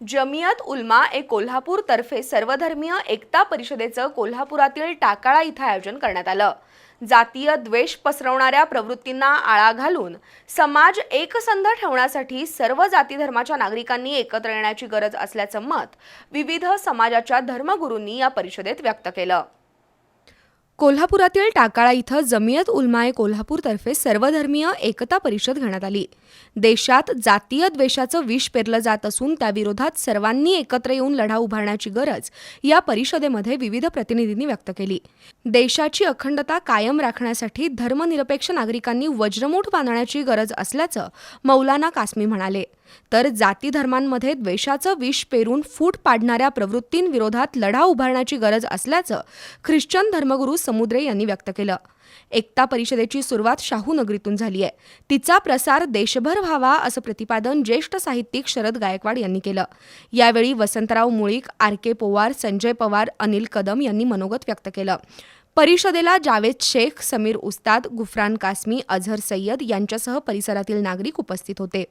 जमियत उल्मा ए कोल्हापूर तर्फे सर्वधर्मीय एकता परिषदेचं कोल्हापुरातील टाकाळा इथं आयोजन करण्यात आलं. जातीय द्वेष पसरवणाऱ्या प्रवृत्तींना आळा घालून समाज एकसंध ठेवण्यासाठी सर्व जाती धर्माच्या नागरिकांनी एकत्र येण्याची गरज असल्याचं मत विविध समाजाच्या धर्मगुरूंनी या परिषदेत व्यक्त केलं. कोल्हापुरातील टाकाळा इथं जमियत उलमाए कोल्हापूरतर्फे सर्वधर्मीय एकता परिषद घेण्यात आली. देशात जातीय द्वेषाचं विष पेरलं जात असून त्याविरोधात सर्वांनी एकत्र येऊन लढा उभारण्याची गरज या परिषदेमध्ये विविध प्रतिनिधींनी व्यक्त केली. देशाची अखंडता कायम राखण्यासाठी धर्मनिरपेक्ष नागरिकांनी वज्रमूठ बांधण्याची गरज असल्याचं मौलाना कासमी म्हणाले. तर जाती धर्मांमध्ये द्वेषाचं विष पेरून फूट पाडणाऱ्या प्रवृत्तींविरोधात लढा उभारण्याची गरज असल्याचं ख्रिश्चन धर्मगुरू समुद्रे यांनी व्यक्त केलं. एकता परिषदेची सुरुवात शाहू नगरीतून झाली आहे. तिचा प्रसार देशभर व्हावा असं प्रतिपादन ज्येष्ठ साहित्यिक शरद गायकवाड यांनी केलं. यावेळी वसंतराव मुळीक आर के पोवार संजय पवार अनिल कदम यांनी मनोगत व्यक्त केलं. परिषदेला जावेद शेख समीर उस्ताद गुफरान कासमी अझहर सय्यद यांच्यासह परिसरातील नागरिक उपस्थित होते.